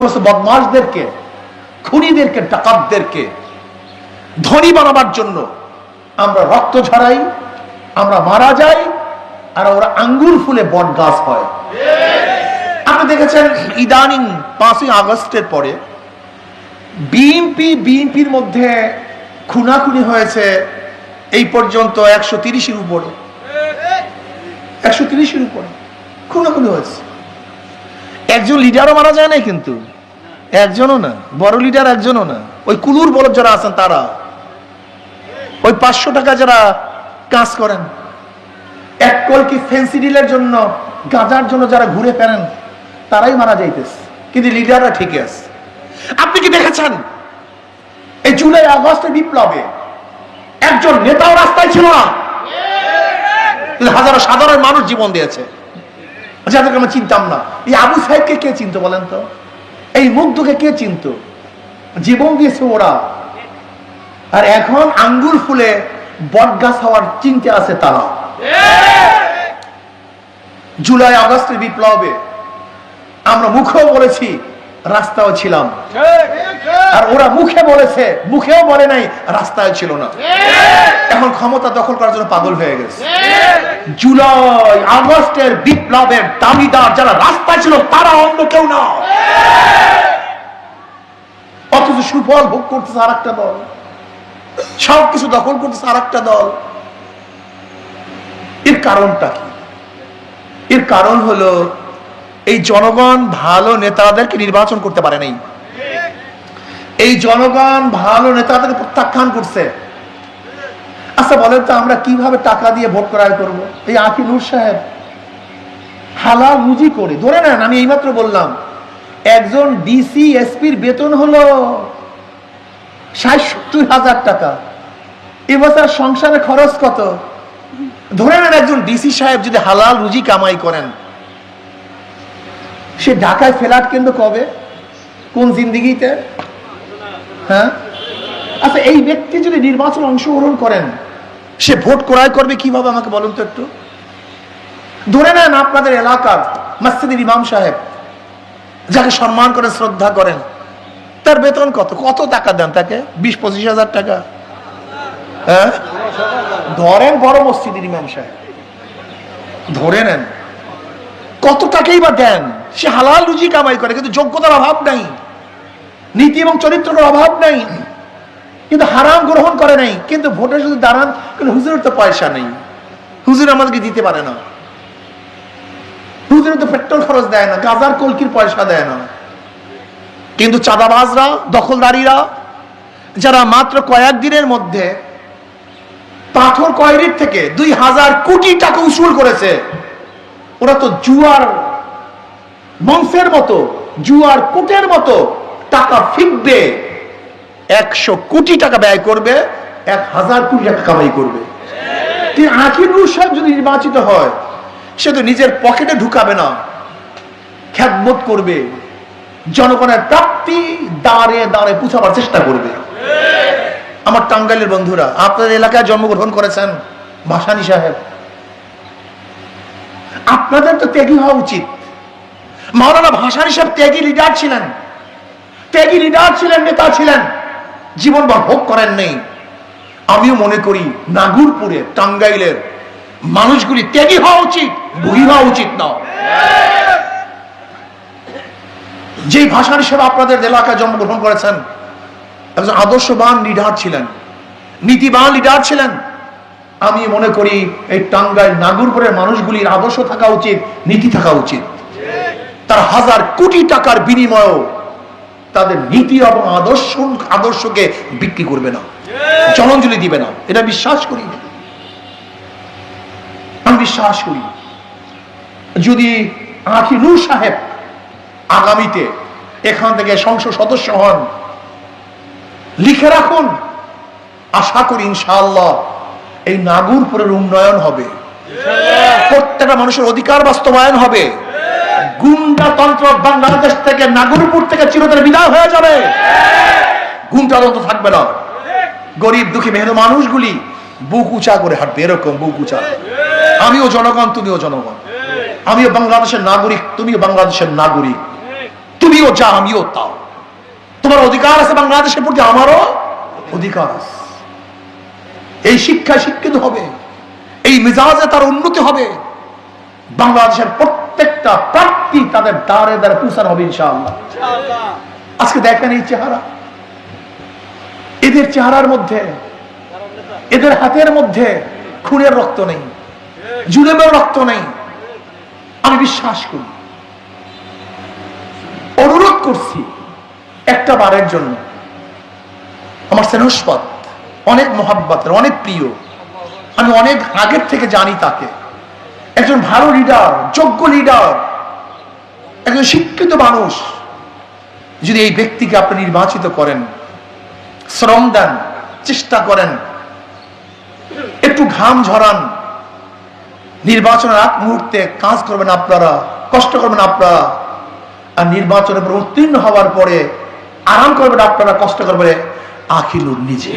বদমাসদেরকে খুনিদেরকে, ডাকাতদেরকে ধনী বানাবার জন্য আমরা রক্ত ঝরাই, আমরা মারা যাই, আর ওরা আঙ্গুর ফুলে বট গাছ হয়। আপনি দেখেছেন ইদানিং পাঁচই আগস্টের পরে বিএনপি বিএনপির মধ্যে খুনাখুনি হয়েছে এই পর্যন্ত একশো তিরিশের উপরে। একশো তিরিশের উপরে খুনাখুনি হয়েছে। একজন লিডারও মারা যায় নাই কিন্তু। একজনও না, বড় লিডার একজনও না। ওই কুলুর বলদ যারা আছেন তারা। ওই পাঁচশো টাকা যারা কাজ করেন, এক কলকি ফেন্সি ডিলের জন্য, গাঁজার জন্য যারা ঘুরে ফেরেন, তারাই মারা যাইতেছে। কিন্তু লিডাররা ঠিকই আছে। আপনি কি দেখেছেন? এই জুলাই আগস্টের বিপ্লবে একজন নেতাও রাস্তায় ছিল না। হাজারো সাধারণ মানুষ জীবন দিয়েছে। যাদেরকে আমরা চিনতাম না। এই আবু সাহেবকে কে চিনত বলেন তো? এই মুগ্ধকে কে চিনত? জীবন দিয়েছে ওরা। আর এখন আঙ্গুর ফুলে বটগাছ হওয়ার চিনতে আছে তারা। জুলাই আগস্টের বিপ্লবে আমরা মুখেও বলেছি রাস্তাও ছিলাম। আর ওরা মুখে বলেছে মুখেও বলে নাই রাস্তায় ছিল না। এখন ক্ষমতা দখল করার জন্য পাগল হয়ে গেছে। জুলাই আগস্টের বিপ্লবের দাবিদার যারা রাস্তায় ছিল তারা অন্য কেউ না। অথচ সুফল ভোগ করতেছে আর একটা দল। সব কিছু দখল করতেছে আর একটা দল। এর কারণটা কি? এর কারণ হলো এই জনগণ ভালো নেতাদেরকে নির্বাচন করতে পারে নাই। এই জনগণ ভালো নেতাদেরকে প্রত্যাখ্যান করছে। আচ্ছা বলেন তো, আমরা কীভাবে টাকা দিয়ে ভোট ক্রয় করব? এই আকিনুর সাহেব হালাল রুজি করে, ধরে নেন, আমি এইমাত্র বললাম, একজন ডিসি এসপির বেতন হলো ষাট সত্তর হাজার টাকা। এবছর সংসারে খরচ কত? ধরে নেন, একজন ডিসি সাহেব যদি হালাল রুজি কামাই করেন সে ঢাকায় ফ্ল্যাট কিন্তু কবে? কোন জিন্দিগিতে? হ্যাঁ? আচ্ছা এই ব্যক্তি যদি নির্বাচন অংশগ্রহণ করেন, সে ভোট ক্রয় করবে কীভাবে আমাকে বলুন তো একটু? ধরে নেন আপনাদের এলাকার মসজিদের ইমাম সাহেব, যাকে সম্মান করেন শ্রদ্ধা করেন, তার বেতন কত? কত টাকা দেন তাকে? বিশ, পঁচিশ হাজার টাকা? হ্যাঁ? ধরেন বড় মসজিদের ইমাম সাহেব। ধরে নেন। কত টাকাই বা দেন? সে হালাল রুজি কামাই করে, কিন্তু যোগ্যতার অভাব নাই। নীতি এবং চরিত্রের অভাব নাই। কিন্তু হারাম গ্রহণ করে নাই। কিন্তু ভোটে শুধু দাঁড়ান, কিন্তু হুজুরের তো পয়সা নেই। হুজুর আমাদেরকে দিতে পারে না। হুজুরের তো পেট্রোল খরচ দেয় না, গাজার কলকির পয়সা দেয় না। কিন্তু চাঁদাবাজরা, দখলদারিরা, যারা মাত্র কয়েক দিনের মধ্যে পাথর কয়রির থেকে দুই হাজার কোটি টাকা উসুল করেছে ওরা তো জুয়ার মঞ্চের মতো, জুয়ার কুটের মতো টাকা ফিকবে একশো কোটি টাকা ব্যয় করবে, এক হাজার কোটি টাকা কামাই করবে। যদি নির্বাচিত হয়, সে তো নিজের পকেটে ঢুকাবে না। খ্যাতবোধ করবে। জনগণের প্রাপ্তি দাঁড়ে দাঁড়ে পুছাবার চেষ্টা করবে। আমার টাঙ্গাইলের বন্ধুরা, আপনাদের এলাকায় জন্মগ্রহণ করেছেন ভাসানী সাহেব। আপনাদের তো ত্যাগী হওয়া উচিত। মাওলানা ভাসানী সাহেব ত্যাগী লিডার ছিলেন। ত্যাগী লিডার ছিলেন, নেতা ছিলেন। জীবনভর ভোগ করেন নেই। আমিও মনে করি নাগুরপুরে, টাঙ্গাইলের মানুষগুলি ত্যাগী হওয়া উচিত বুড়ি হওয়া উচিত না। যেই ভাষার হিসেবে আপনাদের এলাকায় জন্মগ্রহণ করেছেন, একজন আদর্শবান লিডার ছিলেন, নীতিবান লিডার ছিলেন আমি মনে করি এই টাঙ্গাইল নাগুরপুরের মানুষগুলির আদর্শ থাকা উচিত, নীতি থাকা উচিত। তার হাজার কোটি টাকার বিনিময়েও তাদের নীতি এবং আদর্শ, আদর্শকে বিক্রি করবে না, জলাঞ্জলি দিবে না। এটা বিশ্বাস করি। আমি বিশ্বাস করি। যদি আখিরুল সাহেব আগামীতে এখান থেকে সংসদ সদস্য হন, লিখে রাখুন। আশা করি ইনশাআল্লাহ এই নাগুরপুরের উন্নয়ন হবে। প্রত্যেকটা মানুষের অধিকার বাস্তবায়ন হবে। গুন্ডাতন্ত্র বাংলাদেশ থেকে নাগরপুর থেকে চিরতরে বিদায় হয়ে যাবে। গুন্ডাতন্ত্র থাকবে না। গরিব দুঃখী মেহনত মানুষগুলি বুক উঁচা করে হাঁটবে, এরকম বুক উঁচা। আমিও জনগণ, তুমিও জনগণ। আমিও বাংলাদেশের নাগরিক, তুমিও বাংলাদেশের নাগরিক। তুমিও যা, আমিও তাও। তোমার অধিকার আছে বাংলাদেশের প্রতি, আমারও অধিকার আছে। এই শিক্ষায় শিক্ষিত হবে এই মেজাজে তার উন্নতি হবে। বাংলাদেশের প্রত্যেকটা প্রাপ্তি তাদের দ্বারে দ্বারে পৌঁছানো হবে ইনশাআল্লাহ। আজকে দেখেন এই চেহারা। এদের চেহারার মধ্যে এদের হাতের মধ্যে খুনের রক্ত নেই জুলেমের রক্ত নেই। আমি বিশ্বাস করি অনুরোধ করছি একটা বারের জন্য। আমার স্নেহস্পদ অনেক মহাব্বতের অনেক প্রিয়। আমি অনেক আগের থেকে জানি তাকে। একজন ভালো লিডার যোগ্য লিডার একজন শিক্ষিত মানুষ। যদি এই ব্যক্তিকে আপনি নির্বাচিত করেন, শ্রম দেন, চেষ্টা করেন, একটু ঘাম ঝরান, নির্বাচনের আগ মুহূর্তে কাজ করবেন আপনারা, কষ্ট করবেন আপনারা, আর নির্বাচনের উত্তীর্ণ হওয়ার পরে আরাম করবেন আপনারা, কষ্ট করবেন। নিজে।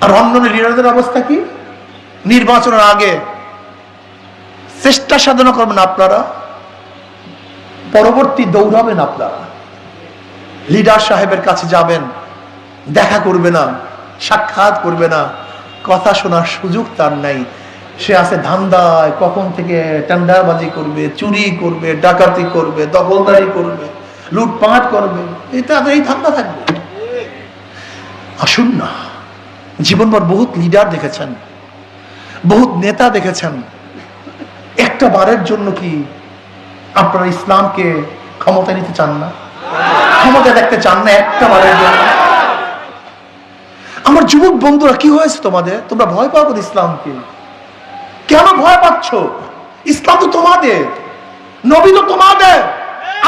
আর লিডারদের অবস্থা কি? নির্বাচনের আগে চেষ্টা সাধনা করবেন আপনারা পরবর্তী দৌড়াবেন আপনারা। লিডার সাহেবের কাছে যাবেন দেখা করবে না সাক্ষাৎ করবে না কথা শোনার সুযোগ তার নাই। সে আছে ধান্দায় কখন থেকে টেন্ডারবাজি করবে চুরি করবে ডাকাতি করবে দখলদারি করবে। লুটপাট করবে এটা এই ধান্দা থাকবে। আসুন না, জীবনভর বহুত লিডার দেখেছেন, বহুত নেতা দেখেছেন। একটা বারের জন্য কি আপনারা ইসলামকে ক্ষমতা নিতে চান না? ক্ষমতা দেখতে চান না একটা বারের জন্য? আমার যুবক বন্ধুরা, কি হয়েছে তোমাদের? তোমরা ভয় পাবো ইসলামকে? কেন ভয় পাচ্ছ? ইসলাম তো তোমাদের, নবী তো তোমাদের।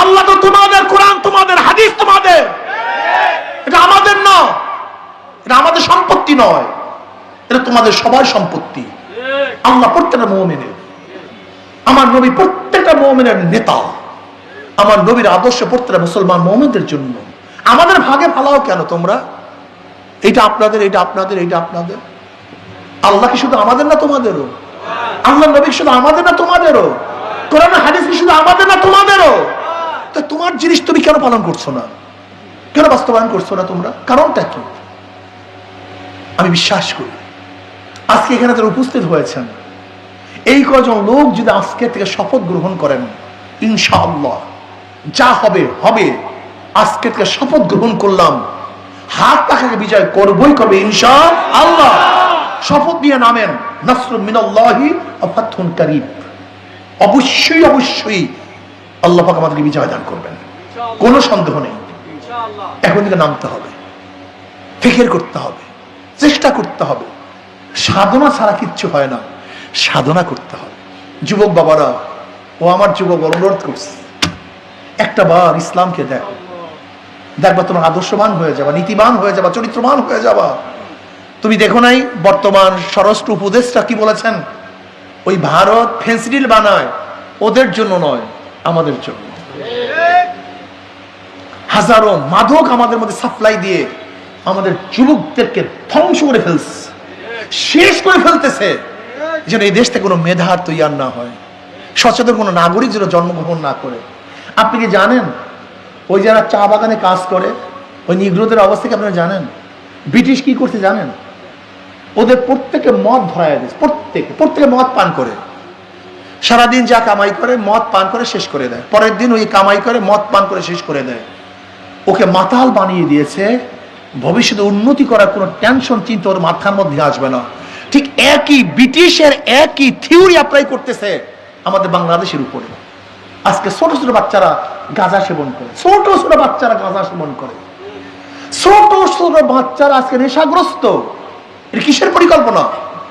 আল্লাহ তো তোমাদের কোরআন, তোমাদের হাদিস, তোমাদের। এটা আমাদের না। এটা আমাদের সম্পত্তি নয়। এটা তোমাদের সবার সম্পত্তি। আল্লাহ প্রত্যেকটা মোমেনের। আমার নবী প্রত্যেকটা মোমেনের নেতা। আমার নবীর আদর্শ প্রত্যেকটা মুসলমান মোমেনদের জন্য। আমাদের ভাগে ফালাও কেন তোমরা? এটা আপনাদের এটা আপনাদের এটা আপনাদের। আল্লাহ কি শুধু আমাদের না তোমাদেরও? আল্লাহ নবী শুধু আমাদের না তোমাদেরও? কোরআন হাদিস কি শুধু আমাদের না তোমাদেরও? তো তোমার জিনিস তুমি কেন পালন করছ না? কেন বাস্তবায়ন করছ না তোমরা? কারণটা কি? আমি বিশ্বাস করি। আজকে এখানে তারা উপস্থিত হয়েছেন, এই কজন লোক যদি আজকে থেকে শপথ গ্রহণ করেন, ইনশাআল্লাহ, যা হবে হবে। আজকে থেকে শপথ গ্রহণ করলাম। হাত পাখাকে বিজয় করবই করবে ইনশা আল্লাহ শপথ নিয়ে নামেন নাসরু মিনাল্লাহি আফাতুন কারীব অবশ্যই অবশ্যই আল্লাহ পাক আমাদেরকে বিজয় দান করবেন। কোনো সন্দেহ নেই। এখন থেকে নামতে হবে। ফিকির করতে হবে। চেষ্টা করতে হবে। সাধনা ছাড়া কিচ্ছু হয় না। সাধনা করতে হবে। যুবক বাবারা ও আমার যুবক অনুরোধ করছে। একটা বার ইসলামকে দেখো। দেখবা তোমার আদর্শবান হয়ে যাবা নীতিবান হয়ে যাবা চরিত্রবান হয়ে যাবা। তুমি দেখো নাই বর্তমান স্বরাষ্ট্র উপদেশটা কি বলেছেন? ওই ভারত ফেন্সিডিল বানায়। ওদের জন্য নয়। আমাদের জন্য। হাজারো মাদক আমাদের মধ্যে সাপ্লাই দিয়ে আমাদের যুবকদেরকে ধ্বংস করে ফেলছে, শেষ করে ফেলতেছে। যেন এই দেশ থেকে কোনো মেধার তৈয়ার না হয়, সচেতন কোনো নাগরিক যেন জন্মগ্রহণ না করে। আপনি কি জানেন, ওই যারা চা বাগানে কাজ করে, ওই নিগ্রোদের অবস্থা কি আপনারা জানেন? ব্রিটিশ কি করছে জানেন? ওদের প্রত্যেকে মদ ধরায় দিয়েছে, প্রত্যেকে প্রত্যেকে মদ পান করে। সারাদিন যা কামাই করে, মদ পান করে শেষ করে দেয়। পরের দিন ওই কামাই করে, মদ পান করে শেষ করে দেয়। ওকে মাতাল বানিয়ে দিয়েছে, ভবিষ্যতে উন্নতি করার কোনো টেনশন চিন্তা ওর মাথার মধ্যে আসবে না। ঠিক একই ব্রিটিশের একই থিওরি অ্যাপ্লাই করতেছে আমাদের বাংলাদেশের উপরে। আজকে ছোট ছোট বাচ্চারা গাঁজা সেবন করে, ছোট ছোট বাচ্চারা গাঁজা সেবন করে। ছোট ছোট বাচ্চারা আজকে নেশাগ্রস্ত। এটা কিসের পরিকল্পনা?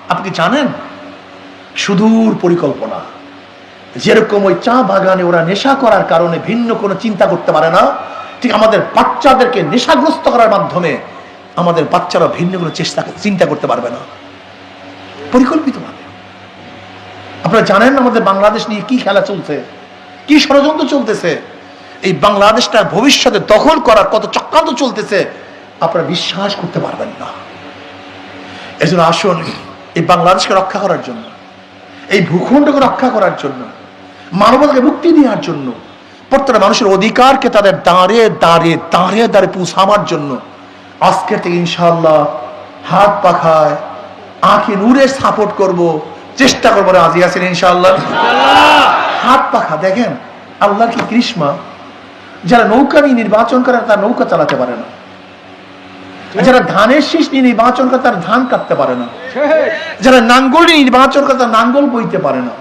আপনি জানেন? সুদূর পরিকল্পনা। যেরকম ওই চা বাগানে ওরা নেশা করার কারণে ভিন্ন কোনো চিন্তা করতে পারে না, ঠিক আমাদের বাচ্চাদেরকে নেশাগ্রস্ত করার মাধ্যমে আমাদের বাচ্চারা ভিন্ন কোনো চেষ্টা চিন্তা করতে পারবে না। পরিকল্পিতভাবে। আপনারা জানেন আমাদের বাংলাদেশ নিয়ে কি খেলা চলছে, কি ষড়যন্ত্র চলতেছে? এই বাংলাদেশটার ভবিষ্যতে দখল করার কত চক্রান্ত চলতেছে, আপনারা বিশ্বাস করতে পারবেন না। এজন্য আসুন এই বাংলাদেশকে রক্ষা করার জন্য এই ভূখণ্ডকে রক্ষা করার জন্য মানবতাকে মুক্তি দেওয়ার জন্য প্রত্যেকটা মানুষের অধিকারকে তাদের দাঁড়ে দাঁড়ে দাঁড়ে দাঁড়ে পৌঁছাবার জন্য আজকে থেকে ইনশাল্লাহ হাত পাখায় আঁখি নূরে সাপোর্ট করব চেষ্টা করব রাজি আছেন ইনশাল্লাহ হাত পাখা দেখেন আল্লাহ কি কৃষ্মা যারা নৌকা নিয়ে নির্বাচন করে তারা নৌকা চালাতে পারে না। যারা ধানের শীষ নিয়ে নির্বাচন করে তারা ধান কাটতে পারে না। যারা নাঙ্গল নিয়ে নির্বাচন করে তারা নাঙ্গল বইতে পারে না।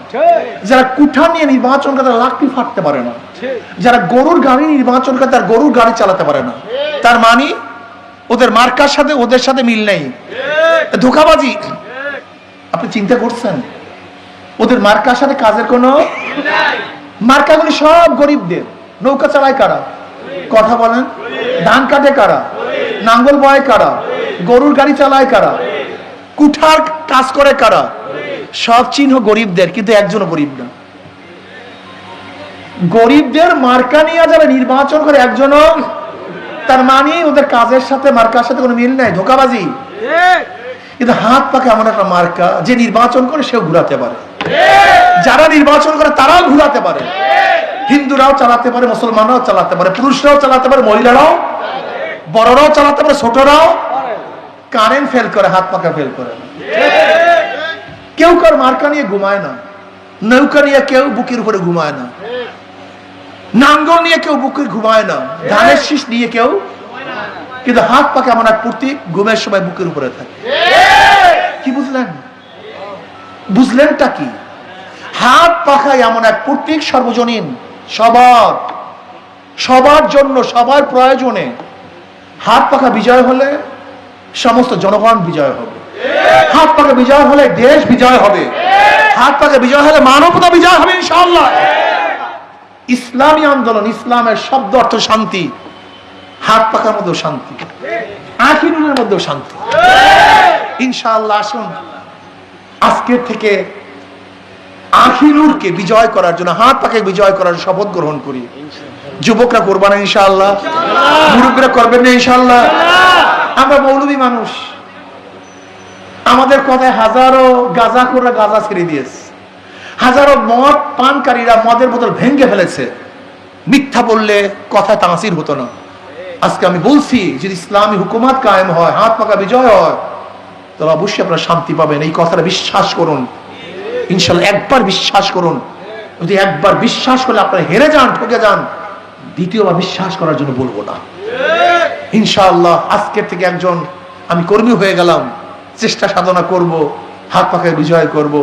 যারা কুঠা নিয়ে নির্বাচন করে তারা লাকড়ি ফাটতে পারে না। যারা গরুর গাড়ি নির্বাচন করে তার গরুর গাড়ি চালাতে পারে না। তার মানে ওদের মার্কার সাথে ওদের সাথে মিল নেই। ধোকাবাজি। আপনি চিন্তা করছেন? ওদের মার্কার সাথে কাজের কোনো মার্কাগুলি সব গরিবদের। নৌকা চালায় কারা? কথা বলেন। ধান কাটে কারা? নাঙ্গল বয় কারা? গরুর গাড়ি চালায় কারা? কুঠার কাজ করে কারা? সব চিহ্ন গরিবদের, কিন্তু একজনও গরিব না। গরিবদের মার্কা নিয়ে যারা নির্বাচন করে, একজনও তার মানে ওদের কাজের সাথে, মার্কার সাথে কোনো মিল নাই, ধোকাবাজি। কিন্তু হাত পাকে এমন একটা মার্কা, যে নির্বাচন করে সেও ঘুরাতে পারে। যারা নির্বাচন করে, তারাও ঘুরাতে পারে। হিন্দুরাও চালাতে পারে, মুসলমানরাও চালাতে পারে, পুরুষরাও চালাতে পারে, মহিলারাও বড়রাও চালাতে পারে, ছোটরাও কারেন্ট ফেল করে, হাত পাকা ফেল করে। কেউ কার মার্কা নিয়ে ঘুমায় না, নৌকা নিয়ে কেউ বুকের উপরে ঘুমায় না, নাঙ্গল নিয়ে কেউ বুকের ঘুমায় না, ধানের শীষ নিয়ে কেউ কিন্তু হাত পাকে এমন এক প্রতীক ঘুমের সময় বুকের উপরে থাকে। কি বুঝলেন? বুঝলেনটা কি? হাত পাখায় এমন এক প্রতীক সর্বজনীন, সবার সবার জন্য, সবার প্রয়োজনে হাত পাখা বিজয় হলে সমস্ত জনগণ বিজয় হবে। হাত পাখা বিজয় হলে দেশ বিজয় হবে। হাত পাখা বিজয় হলে মানবতা বিজয় হবে ইনশাআল্লাহ। ইসলামী আন্দোলন, ইসলামের শব্দ অর্থ শান্তি। হাত পাখার মধ্যেও শান্তি। আখিরুলের মধ্যেও শান্তি। ইনশাআল্লাহ, আসুন। আজকের থেকে আখিরুরকে বিজয় করার জন্য, হাত পাকে বিজয় করার শপথ গ্রহণ করি। যুবকরা করবা না ইনশাআল্লাহ। মুরব্বীরা করবেন না ইনশাআল্লাহ। আমরা মৌলবী মানুষ। আমাদের কথায় হাজারো গাজা করে গাজা ছেড়ে দিয়েছে। হাজারো মদ পানকারীরা মদের বোতল ভেঙে ফেলেছে। মিথ্যা বললে কথায় তাঁসির হতো না। আজকে আমি বলছি যদি ইসলামী হুকুমাত কায়েম হয় হাত পাকা বিজয় হয় তাহলে অবশ্যই আপনারা শান্তি পাবেন। এই কথাটা বিশ্বাস করুন। ইনশাল্লাহ একবার বিশ্বাস করুন। যদি একবার বিশ্বাস করলে আপনারা হেরে যান ঠকে যান। দ্বিতীয়বার বিশ্বাস করার জন্য বলব না। ইনশাআল্লাহ আজকের থেকে একজন আমি কর্মী হয়ে গেলাম, চেষ্টা সাধনা করব, হাত পাখায় বিজয় করব।